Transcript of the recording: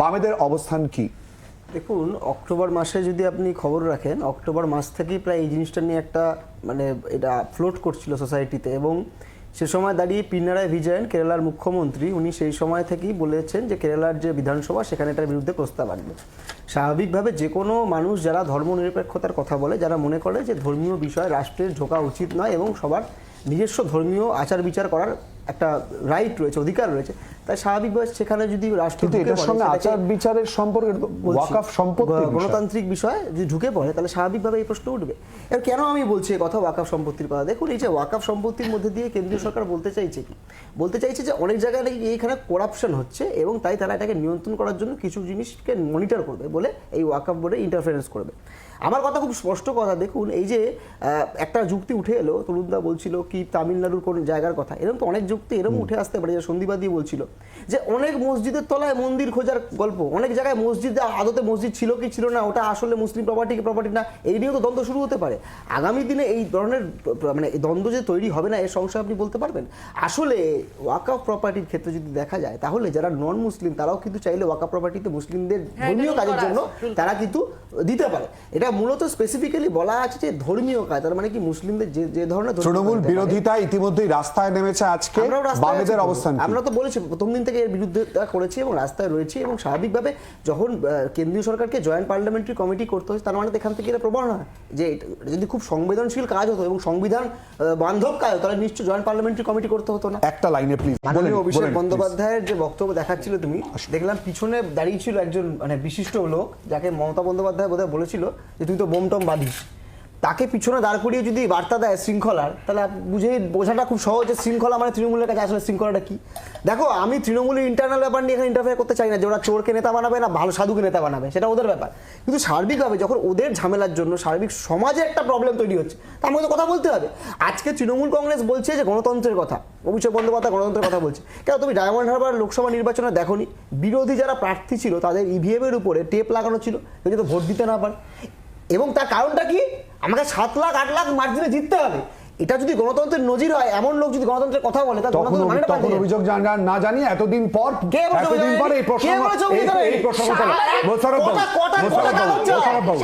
বামেদের অবস্থান কি? দেখুন, অক্টোবর মাসে যদি আপনি খবর রাখেন, অক্টোবর মাস থেকেই প্রায় এই জিনিসটা নিয়ে একটা মানে এটা ফ্লোট করছিল সোসাইটিতে এবং সে সময় দাঁড়িয়ে পিনারায় বিজয়ন কেরালার মুখ্যমন্ত্রী। উনি সেই সময় থেকেই বলেছেন যে কেরালার যে বিধানসভা, সেখানে এটার বিরুদ্ধে প্রস্তাব আনবে স্বাভাবিকভাবে যে কোনো মানুষ যারা ধর্মনিরপেক্ষতার কথা বলে যারা মনে করে যে ধর্মীয় বিষয়ে রাষ্ট্রের ঢোকা উচিত নয় এবং সবার নিজস্ব ধর্মীয় আচার বিচার করার একটা রাইট রয়েছে অধিকার রয়েছে তাই স্বাভাবিকভাবে সেখানে যদি রাষ্ট্র এটার সঙ্গে আচার বিচারের সম্পর্কে ওয়াকাফ সম্পত্তি গণতান্ত্রিক বিষয় যদি ঢুকে পড়ে তাহলে স্বাভাবিকভাবে এই প্রশ্ন উঠবে। এবার কেন আমি বলছি এই কথা ওয়াকাফ সম্পত্তির কথা? দেখুন এই যে ওয়াকাফ সম্পত্তির মধ্যে দিয়ে কেন্দ্রীয় সরকার বলতে চাইছে কি? বলতে চাইছে যে অনেক জায়গায় নাকি এইখানে করাপশন হচ্ছে এবং তাই তারা এটাকে নিয়ন্ত্রণ করার জন্য কিছু জিনিসকে মনিটর করবে। বলে এই ওয়াকাফ বোর্ডে ইন্টারফারেন্স করবে। আমার কথা খুব স্পষ্ট কথা দেখুন এই যে একটা যুক্তি উঠে এলো তরুণদা বলছিল কি তামিলনাড়ুর কোন জায়গার কথা। এরকম তো অনেক যুক্তি এরকম উঠে আসতে পারে যে সন্দীপাদি বলছিল। যে অনেক মসজিদের তলায় মন্দির খোঁজার গল্প অনেক জায়গায় মসজিদ আদতে মসজিদ ছিল কি ছিল না ওটা আসলে মুসলিম প্রপার্টি কি প্রপার্টি না এই নিয়েও তো দ্বন্দ্ব শুরু হতে পারে। আগামী দিনে এই ধরনের মানে এই দ্বন্দ্ব যে তৈরি হবে না এর সংশয় আপনি বলতে পারবেন? আসলে ওয়াকাফ প্রপার্টির ক্ষেত্রে যদি দেখা যায় তাহলে যারা নন মুসলিম তারাও কিন্তু চাইলে ওয়াকাফ প্রপার্টিতে মুসলিমদের ধর্মীয় কাজের জন্য তারা কিন্তু দিতে পারে। এটা মূলত স্পেসিফিক্যালি বলা আছে যে ধর্মীয় কাজ তার মানে কি মুসলিমদের যে যে ধরনের তৃণমূল বিরোধিতা ইতিমধ্যেই রাস্তায় নেমেছে আজকে। বামেদের অবস্থান আমরা তো বলেছি প্রথম দিন থেকে এর বিরুদ্ধে করেছি এবং রাস্তায় রয়েছি এবং স্বাভাবিকভাবে যখন কেন্দ্রীয় সরকারকে জয়েন্ট পার্লামেন্টারি কমিটি করতে হচ্ছে তার মানে এখান থেকে এটা প্রমাণ হয় যে যদি খুব সংবেদনশীল কাজ হতো এবং সংবিধান বান্ধব কাজ হতো তাহলে নিশ্চয়ই জয়েন্ট পার্লামেন্টারি কমিটি করতে হতো না। একটা লাইনে প্লিজ অভিষেক বন্দ্যোপাধ্যায়ের যে বক্তব্য দেখাচ্ছিল তুমি দেখলাম পিছনে দাঁড়িয়ে ছিল একজন মানে বিশিষ্ট লোক যাকে মমতা বন্দ্যোপাধ্যায় বোধহয় বলেছিল যে তুই তো বোম টম বাঁধিস। তাকে পিছনে দাঁড় করিয়ে যদি বার্তা দেয় শৃঙ্খলার, তাহলে বুঝে বোঝাটা খুব সহজ যে শৃঙ্খলা মানে তৃণমূলের কাছে আসলে শৃঙ্খলাটা কি। দেখো, আমি তৃণমূলের ইন্টারনাল ব্যাপার নিয়ে এখানে ইন্টারফেয়ার করতে চাই না যে ওরা চোরকে নেতা বানাবে না ভালো সাধুকে নেতা বানাবে, সেটা ওদের ব্যাপার। কিন্তু সার্বিকভাবে যখন ওদের ঝামেলার জন্য সার্বিক সমাজে একটা প্রবলেম তৈরি হচ্ছে, তার মধ্যে কথা বলতে হবে। আজকে তৃণমূল কংগ্রেস বলছে যে গণতন্ত্রের কথা, অভিষেক বন্দ্যোপাধ্যায় গণতন্ত্রের কথা বলছে। কেন তুমি ডায়মন্ড হারবার লোকসভা নির্বাচনে দেখোনি? বিরোধী যারা প্রার্থী ছিল, তাদের ইভিএম এর উপরে টেপ লাগানো ছিল কেউ যাতে ভোট দিতে না পারে। এবং তার কারণটা কি? আমাকে সাত লাখ আট লাখ মার্জিনে জিততে হবে। এটা যদি গণতন্ত্রের নজির হয় এমন লোক যদি গণতন্ত্রের কথা বলে তখন। অভিযোগ জানা- না জানিয়ে এতদিন পর এতদিন পর এই অভিযোগ এই- বাবু। বাবু? বাবু।